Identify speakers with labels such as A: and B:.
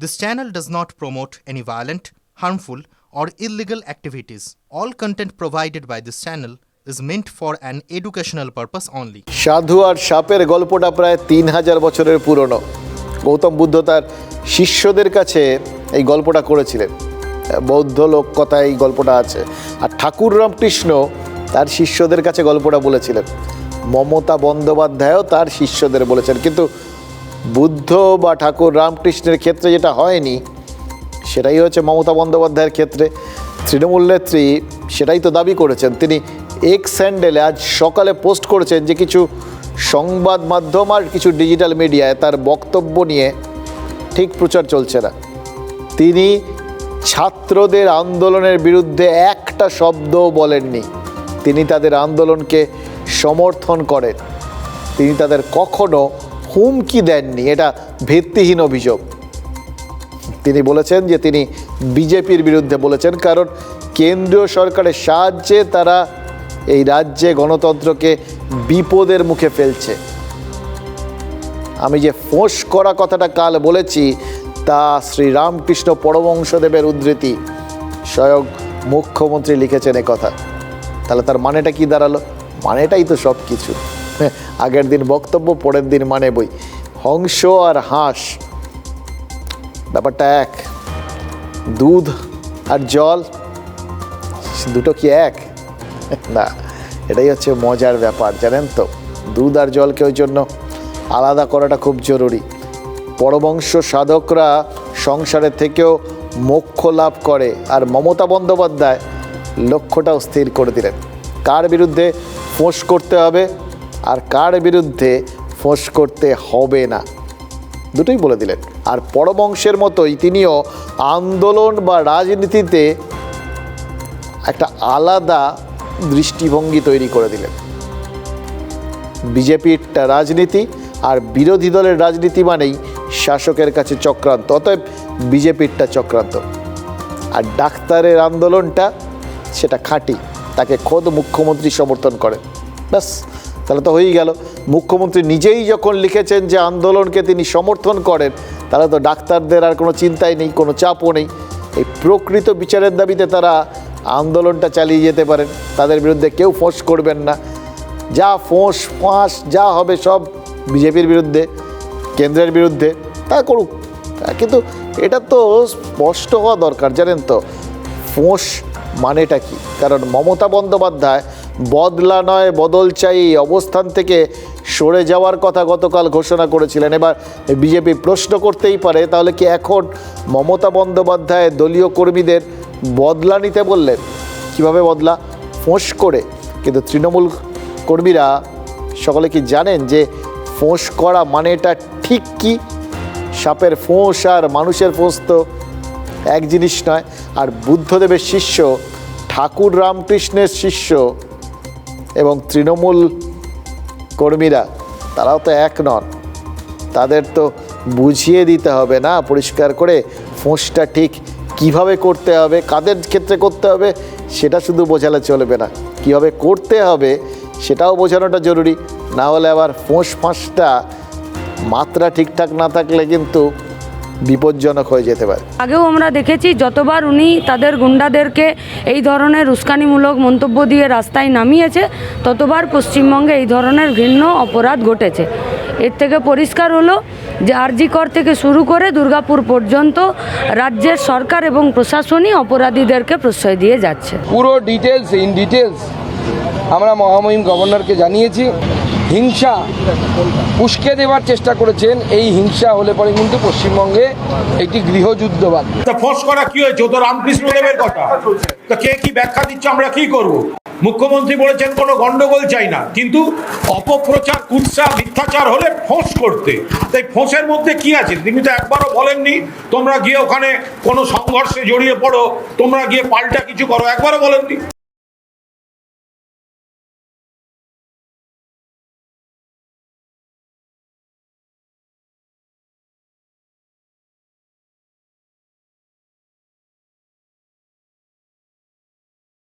A: This channel does not promote any violent, harmful, or illegal activities. All content provided by this channel is meant for an educational purpose only.
B: সাধু আর সাপের গল্পটা প্রায় তিন হাজার বছরের পুরনো গৌতম বুদ্ধ তার শিষ্যদের কাছে এই গল্পটা করেছিলেন বৌদ্ধ লোককথায় এই গল্পটা আছে আর ঠাকুর রামকৃষ্ণ তার শিষ্যদের কাছে গল্পটা বলেছিলেন মমতা বন্দ্যোপাধ্যায়ও তার শিষ্যদের বলেছেন কিন্তু বুদ্ধ বা ঠাকুর রামকৃষ্ণের ক্ষেত্রে যেটা হয়নি, সেটাই হচ্ছে মমতা বন্দ্যোপাধ্যায়ের ক্ষেত্রে। তৃণমূল নেত্রী সেটাই তো দাবি করেছেন। তিনি এক্স স্যান্ডেলে আজ সকালে পোস্ট করেছেন যে কিছু সংবাদ মাধ্যম আর কিছু ডিজিটাল মিডিয়ায় তার বক্তব্য নিয়ে ঠিক প্রচার চলছে না। তিনি ছাত্রদের আন্দোলনের বিরুদ্ধে একটা শব্দও বলেননি। তিনি তাদের আন্দোলনকে সমর্থন করেন। তিনি তাদের কখনো হুমকি দেননি, এটা ভিত্তিহীন অভিযোগ। তিনি বলেছেন যে তিনি বিজেপির বিরুদ্ধে বলেছেন, কারণ কেন্দ্রীয় সরকারের সাহায্যে তারা এই রাজ্যে গণতন্ত্রকে বিপদের মুখে ফেলছে। আমি যে ফোঁস করা কথাটা কাল বলেছি, তা শ্রী রামকৃষ্ণ পরমংশদেবের উদ্ধৃতি। স্বয়ং মুখ্যমন্ত্রী লিখেছেন কথা। তাহলে তার মানেটা কি দাঁড়াল? মানেটাই তো সব কিছু আগের দিন বক্তব্য, পরের দিন মানে বই। হংস আর হাঁস, ব্যাপারটা এক। দুধ আর জল, দুটো কি এক? না, এটাই হচ্ছে মজার ব্যাপার, জানেন তো? দুধ আর জলকে ওই জন্য আলাদা করাটা খুব জরুরি। পরবংশ সাধকরা সংসারের থেকেও মোক্ষ লাভ করে আর মমতা বন্দ্যোপাধ্যায় লক্ষ্যটাও স্থির করে দিলেন। কার বিরুদ্ধে ফোঁস করতে হবে? আর কার বিরুদ্ধে ফোঁস করতে হবে না। দুটোই বলে দিলেন। আর পরবংশের মতোই তিনিও আন্দোলন বা রাজনীতিতে একটা আলাদা দৃষ্টিভঙ্গি তৈরি করে দিলেন। বিজেপির রাজনীতি আর বিরোধী দলের রাজনীতি মানেই শাসকের কাছে চক্রান্ত, অতএব বিজেপিরটা চক্রান্ত। আর ডাক্তারের আন্দোলনটা, সেটা খাঁটি, তাকে খোদ মুখ্যমন্ত্রী সমর্থন করেন। ব্যাস তাহলে তো হয়েই গেল। মুখ্যমন্ত্রী নিজেই যখন লিখেছেন যে আন্দোলনকে তিনি সমর্থন করেন, তাহলে তো ডাক্তারদের আর কোনো চিন্তাই নেই, কোনো চাপও নেই। এই প্রকৃত বিচারের দাবিতে তারা আন্দোলনটা চালিয়ে যেতে পারেন। তাদের বিরুদ্ধে কেউ ফোঁস করবেন না। যা ফোঁস, ফাঁস, যা হবে সব বিজেপির বিরুদ্ধে, কেন্দ্রের বিরুদ্ধে, তা করুক। কিন্তু এটা তো স্পষ্ট হওয়া দরকার, জানেন তো। ফোঁস মানেটা কি? কারণ মমতা বন্দ্যোপাধ্যায় বদলা নয়, বদল চাই অবস্থান থেকে সরে যাওয়ার কথা গতকাল ঘোষণা করেছিলেন। এবার বিজেপি প্রশ্ন করতেই পারে, তাহলে কি এখন মমতা বন্দ্যোপাধ্যায় দলীয় কর্মীদের বদলা নিতে বললেন? কীভাবে বদলা? ফোঁস করে। কিন্তু তৃণমূল কর্মীরা সকলে কি জানেন যে ফোঁস করা মানেটা ঠিক কি? সাপের ফোঁস আর মানুষের ফোঁস তো এক জিনিস নয়। আর বুদ্ধদেবের শিষ্য, ঠাকুর রামকৃষ্ণের শিষ্য এবং তৃণমূল কর্মীরা, তারাও তো এক নন। তাদের তো বুঝিয়ে দিতে হবে না, পরিষ্কার করে ফোঁসটা ঠিক কীভাবে করতে হবে, কাদের ক্ষেত্রে করতে হবে, সেটা শুধু বোঝালে চলবে না। কীভাবে করতে হবে, সেটাও বোঝানোটা জরুরি। না হলে আবার ফোঁস ফাঁসটা মাত্রা ঠিকঠাক না থাকলে কিন্তু বিপজ্জনক হয়ে যেতে পারে।
C: আগেও আমরা দেখেছি যতবার উনি তাদের গুন্ডাদেরকে এই ধরনের উস্কানিমূলক মন্তব্য দিয়ে রাস্তায় নামিয়েছে ততবার পশ্চিমবঙ্গে এই ধরনের ঘৃণ্য অপরাধ ঘটেছে। এর থেকে পরিষ্কার হলো যে আরজিকর থেকে শুরু করে দুর্গাপুর পর্যন্ত রাজ্যের সরকার এবং প্রশাসনই অপরাধীদেরকে প্রশ্রয় দিয়ে যাচ্ছে।
D: পুরো ডিটেলস ইন ডিটেলস আমরা মহামহিম গভর্নরকে জানিয়েছি। হিংসা উস্কে দেওয়ার চেষ্টা করেছেন। এই হিংসা হলে পরে কিন্তু পশ্চিমবঙ্গে একটি গৃহযুদ্ধ
E: তা ফোঁস করা কি হয়েছে? তো রামকৃষ্ণ দেবের কথা। তো কে কি ব্যাখ্যা দিচ্ছে? আমরা কি করব? মুখ্যমন্ত্রী বলেছেন, কোনো গন্ডগোল চাই না। কিন্তু অপপ্রচার, কুৎসা, মিথ্যাচার হলে ফোঁস করতে। তাই ফোঁসের মধ্যে কি আছে? তিনি তো একবারও বলেননি, তোমরা গিয়ে ওখানে কোনো সংঘর্ষে জড়িয়ে পড়ো, তোমরা গিয়ে পাল্টা কিছু করো। একবারও বলেননি।